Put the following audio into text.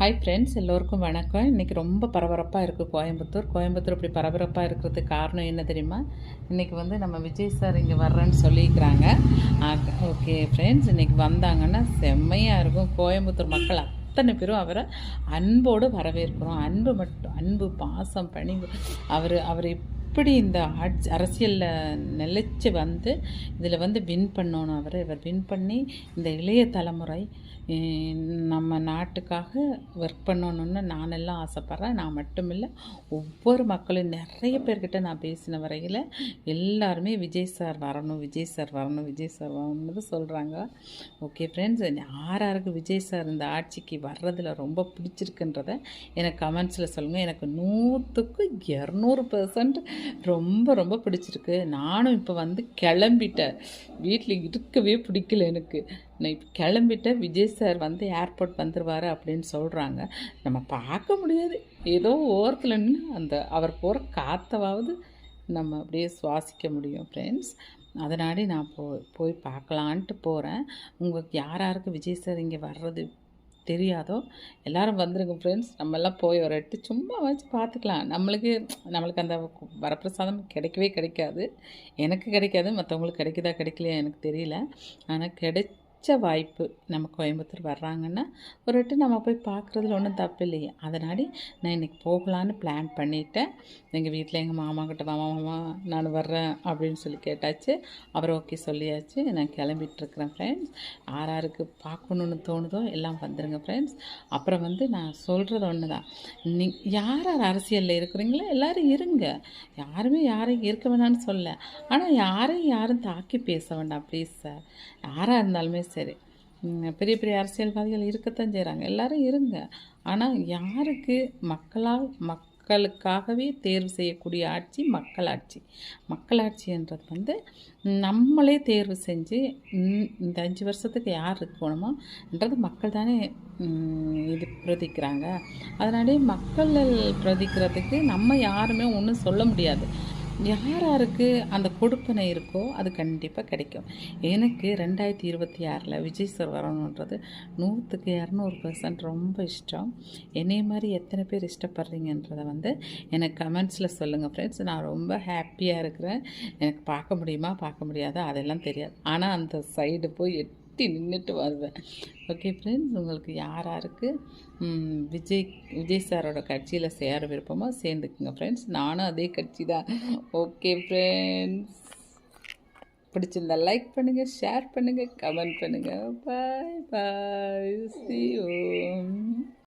Hi friends எல்லோருக்கும் வணக்கம். இன்றைக்கி ரொம்ப பரபரப்பாக இருக்குது கோயம்புத்தூர். கோயம்புத்தூர் இப்படி பரபரப்பாக இருக்கிறதுக்கு காரணம் என்ன தெரியுமா? இன்றைக்கி வந்து நம்ம விஜய் சார் இங்கே வர்றேன்னு சொல்லியிருக்கிறாங்க. ஓகே ஃப்ரெண்ட்ஸ் இன்றைக்கி வந்தாங்கன்னா செம்மையாக இருக்கும். கோயம்புத்தூர் மக்கள் அத்தனை பேரும் அவரை அன்போடு வரவேற்கிறோம். அன்பு மட்டும் அன்பு பாசம் பணிவு. அவர் அவர் எப்படி இந்த ஆட்சி அரசியலில் நிலைச்சு வந்து இதில் வந்து வின் பண்ணணும் அவர். இவர் வின் பண்ணி இந்த இளைய தலைமுறை நம்ம நாட்டுக்காக ஒர்க் பண்ணணும்னு நானெல்லாம் ஆசைப்பட்றேன். நான் மட்டும் இல்லை ஒவ்வொரு மக்களும் நிறைய பேர்கிட்ட நான் பேசின வரையில் எல்லாருமே விஜய் சார் வரணும் விஜய் சார் வரணும் விஜய் சார் வரணும்னு சொல்கிறாங்க ஓகே ஃப்ரெண்ட்ஸ் யார் விஜய் சார் இந்த ஆட்சிக்கு வர்றதில் ரொம்ப பிடிச்சிருக்குன்றத எனக்கு கமெண்ட்ஸில் சொல்லுங்கள் எனக்கு நூற்றுக்கு இரநூறு பர்சன்ட் ரொம்ப ரொம்ப பிடிச்சிருக்கு. நானும் இப்போ வந்து கிளம்பிட்டேன். வீட்டில் இருக்கவே பிடிக்கல எனக்கு. நான் இப்போ கிளம்பிட்டேன். விஜய் சார் வந்து ஏர்போர்ட் வந்துடுவார் அப்படின்னு சொல்கிறாங்க நம்ம பார்க்க முடியாது. ஏதோ ஓரத்தில் நின்று அந்த அவர் போகிற காற்றவாவது நம்ம அப்படியே சுவாசிக்க முடியும் ஃப்ரெண்ட்ஸ் அதனாடி நான் போ போய் பார்க்கலான்ட்டு போகிறேன் உங்களுக்கு யார் யாருக்கு விஜய் சார் இங்கே வர்றது தெரியாதோ எல்லாரும் வந்துருங்க ஃப்ரெண்ட்ஸ் நம்மெல்லாம் போய் ஒரு எட்டு சும்மா வச்சு பார்த்துக்கலாம். நம்மளுக்கு நம்மளுக்கு அந்த வரப்பிரசாதம் கிடைக்கவே கிடைக்காது. எனக்கு கிடைக்காது. மற்றவங்களுக்கு கிடைக்குதா கிடைக்கலையா எனக்கு தெரியல. ஆனால் கிடை கிடைச்ச வாய்ப்பு நம்ம கோயம்புத்தூர் வர்றாங்கன்னா ஒரு எட்டு நம்ம போய் பார்க்குறதுல ஒன்றும் தப்பு இல்லையே. அதனாடி நான் இன்றைக்கி போகலான்னு பிளான் பண்ணிட்டேன். எங்கள் வீட்டில் எங்கள் மாமா கிட்ட மாமா மாமா நான் வர்றேன் அப்படின்னு சொல்லி கேட்டாச்சு. அவர் ஓகே சொல்லியாச்சு. நான் கிளம்பிட்டுருக்குறேன் ஃப்ரெண்ட்ஸ் யார் யாருக்கு பார்க்கணுன்னு தோணுதோ எல்லாம் வந்துடுங்க ஃப்ரெண்ட்ஸ் அப்புறம் வந்து நான் சொல்கிறது ஒன்று தான் நீ யார் யார் அரசியலில் இருக்கிறீங்களோ எல்லாரும் இருங்க. யாருமே யாரையும் இருக்க வேணாம்னு சொல்ல ஆனால் யாரையும் யாரும் தாக்கி பேச வேண்டாம் ப்ளீஸ் சார் யாராக இருந்தாலுமே சரி. பெரிய பெரிய அரசியல்வாதிகள் இருக்கத்தான் செய்கிறாங்க எல்லாரும் இருங்க. ஆனால் யாருக்கு? மக்களால் மக்களுக்காகவே தேர்வு செய்யக்கூடிய ஆட்சி மக்களாட்சி. மக்களாட்சின்றது வந்து நம்மளே தேர்வு செஞ்சு இந்த அஞ்சு வருஷத்துக்கு யார் இருக்கணுமோன்றது மக்கள் தானே இது பிரதிக்கிறாங்க. அதனாலே மக்கள் பிரதிக்கிறதுக்கு நம்ம யாருமே ஒன்றும் சொல்ல முடியாது. யார் யாருக்கு அந்த கொடுப்பனை இருக்கோ அது கண்டிப்பாக கிடைக்கும். எனக்கு ரெண்டாயிரத்தி இருபத்தி ஆறில் விஜய் சார் வரணுன்றது நூற்றுக்கு இரநூறு பர்சன்ட் ரொம்ப இஷ்டம். என்னைய மாதிரி எத்தனை பேர் இஷ்டப்படுறீங்கன்றதை வந்து எனக்கு கமெண்ட்ஸில் சொல்லுங்கள் ஃப்ரெண்ட்ஸ் நான் ரொம்ப ஹாப்பியாக இருக்கிறேன். எனக்கு பார்க்க முடியுமா பார்க்க முடியாதா அதெல்லாம் தெரியாது. ஆனால் அந்த சைடு போய் கட்டி நின்றுட்டு வருவேன். ஓகே ஃப்ரெண்ட்ஸ் உங்களுக்கு யார் யாருக்கு விஜய் விஜய் சாரோட கட்சியில் சேர விருப்பமோ சேர்ந்துக்குங்க ஃப்ரெண்ட்ஸ் நானும் அதே கட்சி தான். ஓகே ஃப்ரெண்ட்ஸ் பிடிச்சிருந்தா லைக் பண்ணுங்கள் ஷேர் பண்ணுங்கள் கமெண்ட் பண்ணுங்கள் பாய் பாய் சி